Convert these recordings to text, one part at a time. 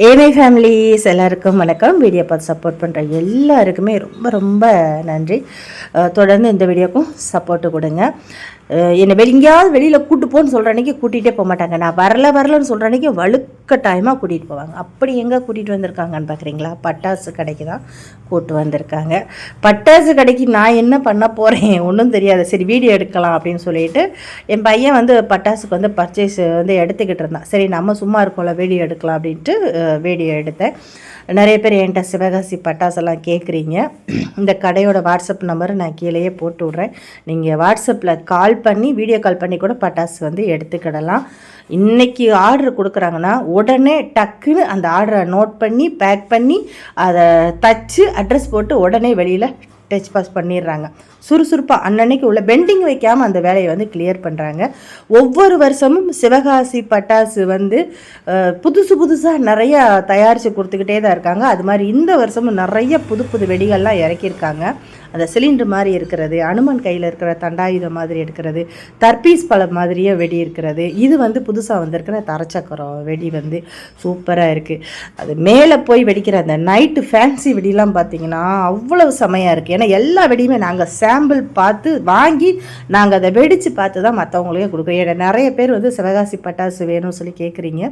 ஏனை ஃபேமிலிஸ் எல்லாருக்கும் வணக்கம். வீடியோ பார்த்து சப்போர்ட் பண்ணுற எல்லாருக்குமே ரொம்ப ரொம்ப நன்றி. தொடர்ந்து இந்த வீடியோக்கும் சப்போர்ட்டு கொடுங்க. என்னை வெளி எங்கேயாவது வெளியில் கூட்டு போன்னு சொல்கிற அன்றைக்கி கூட்டிகிட்டே போக மாட்டாங்க. நான் வரல வரலன்னு சொல்கிற அன்றைக்கி டைமாக கூட்டிகிட்டு போவாங்க. அப்படி எங்கே கூட்டிகிட்டு வந்திருக்காங்கன்னு பார்க்குறீங்களா பட்டாசு கடைக்கு தான் கூட்டு வந்திருக்காங்க. பட்டாசு கடைக்கு நான் என்ன பண்ண போகிறேன் ஒன்றும் தெரியாது. சரி வீடியோ எடுக்கலாம் அப்படின்னு சொல்லிட்டு என் பையன் வந்து பட்டாசுக்கு வந்து பர்ச்சேஸ் வந்து எடுத்துக்கிட்டு இருந்தான். சரி நம்ம சும்மா இருக்கோம்ல வீடியோ எடுக்கலாம் அப்படின்ட்டு வீடியோ எடுத்தேன். நிறைய பேர் என்கிட்ட சிவகாசி பட்டாசெல்லாம் கேட்குறீங்க இந்த கடையோட வாட்ஸ்அப் நம்பரை நான் கீழேயே போட்டு விட்றேன். நீங்கள் வாட்ஸ்அப்பில் கால் கால் பண்ணி வீடியோ கால் பண்ணி கூட பட்டாசு வந்து எடுத்துக்கிடலாம். இன்றைக்கி ஆர்டர் கொடுக்குறாங்கன்னா உடனே டக்குன்னு அந்த ஆர்டரை நோட் பண்ணி பேக் பண்ணி அதை தச்சு அட்ரஸ் போட்டு உடனே வெளியில் டச் பாஸ் பண்ணிடுறாங்க. சுறுசுறுப்பாக அன்னன்னைக்கு உள்ள பெண்டிங் வைக்காமல் அந்த வேலையை வந்து கிளியர் பண்ணுறாங்க ஒவ்வொரு வருஷமும் சிவகாசி பட்டாசு வந்து புதுசு புதுசாக நிறையா தயாரித்து கொடுத்துக்கிட்டே தான் இருக்காங்க. அது மாதிரி இந்த வருஷமும் நிறைய புது புது வெடிகள்லாம் இறக்கியிருக்காங்க. அந்த சிலிண்டர் மாதிரி இருக்கிறது அனுமன் கையில் இருக்கிற தண்டாயுதம் மாதிரி இருக்கிறது தர்பீஸ் பழம் மாதிரியே வெடி இருக்கிறது. இது வந்து புதுசாக வந்திருக்கிற தரச்சக்கரம் வெடி வந்து சூப்பராக இருக்குது அது மேலே போய் வெடிக்கிற அந்த நைட்டு ஃபேன்சி வெடிலாம் பார்த்தீங்கன்னா அவ்வளவு செமையாக இருக்குது ஏன்னா எல்லா வெடியுமே நாங்கள் சாம்பிள் பார்த்து வாங்கி நாங்கள் அதை வெடித்து பார்த்து தான் மற்றவங்களுக்கே கொடுக்குறோம். ஏன்னா நிறைய பேர் வந்து சிவகாசி பட்டாசு வேணும்னு சொல்லி கேட்குறீங்க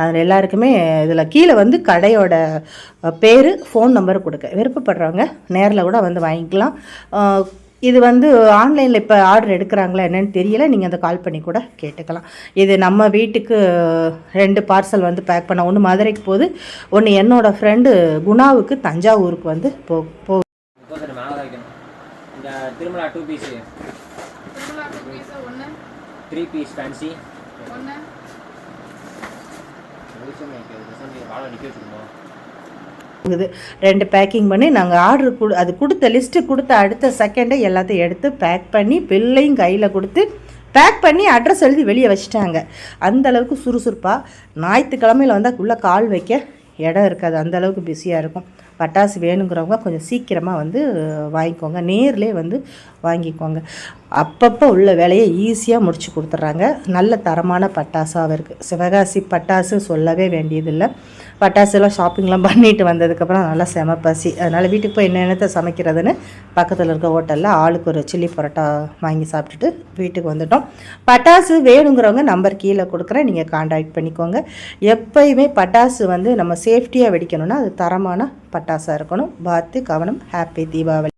அதில் எல்லாருக்குமே இதில் கீழே வந்து கடையோட பேர் ஃபோன் நம்பர் கொடுக்க விருப்பப்படுறவங்க நேரில் கூட வந்து வாங்கிக்கலாம். அஹ், இது வந்து ஆன்லைனில் இப்போ ஆர்டர் எடுக்கிறாங்களா என்னன்னு தெரியல. நீங்கள் அதை கால் பண்ணி கூட கேட்டுக்கலாம். இது நம்ம வீட்டுக்கு ரெண்டு பார்சல் வந்து பேக் பண்ண ஒன்று மதுரைக்கு போகுது ஒன்று என்னோடய ஃப்ரெண்டு குணாவுக்கு தஞ்சாவூருக்கு வந்து போ போ Tirumala two piece three piece fancy ஒன்று இருக்குது. ரெண்டு பேக்கிங் பண்ணி நாங்கள் ஆர்டர் கொடு அது கொடுத்த லிஸ்ட்டு கொடுத்த அடுத்த செகண்டே எல்லாத்தையும் எடுத்து பேக் பண்ணி பில்லையும் கையில் கொடுத்து பேக் பண்ணி அட்ரஸ் எழுதி வெளியே வச்சுட்டாங்க. அந்தளவுக்கு சுறுசுறுப்பாக ஞாயிற்றுக்கிழமையில் வந்தால் உள்ளே கால் வைக்க இடம் இருக்காது அந்தளவுக்கு பிஸியாக இருக்கும். பட்டாசு வேணுங்கிறவங்க கொஞ்சம் சீக்கிரமாக வந்து வாங்கிக்கோங்க. நேர்லேயே வந்து வாங்கிக்கோங்க. அப்பப்போ உள்ள வேலையை ஈஸியாக முடிச்சு கொடுத்துட்றாங்க. நல்ல தரமான பட்டாசாகவும் இருக்குது சிவகாசி பட்டாசு சொல்லவே வேண்டியதில்லை. பட்டாசுலாம் ஷாப்பிங்லாம் பண்ணிட்டு வந்ததுக்கப்புறம் நல்லா செம பசி அதனால் வீட்டுக்கு போய் என்னென்னத்தை சமைக்கிறதுன்னு பக்கத்தில் இருக்க ஹோட்டலில் ஆளுக்கு ஒரு சில்லி பரோட்டா வாங்கி சாப்பிட்டுட்டு வீட்டுக்கு வந்துட்டோம். பட்டாசு வேணுங்கிறவங்க நம்பர் கீழே கொடுக்குறேன். நீங்கள் காண்டாக்ட் பண்ணிக்கோங்க. எப்பயுமே பட்டாசு வந்து நம்ம சேஃப்டியாக வெடிக்கணும்னா அது தரமான பட்டாசாக இருக்கணும். பார்த்து கவனம் ஹாப்பி தீபாவளி.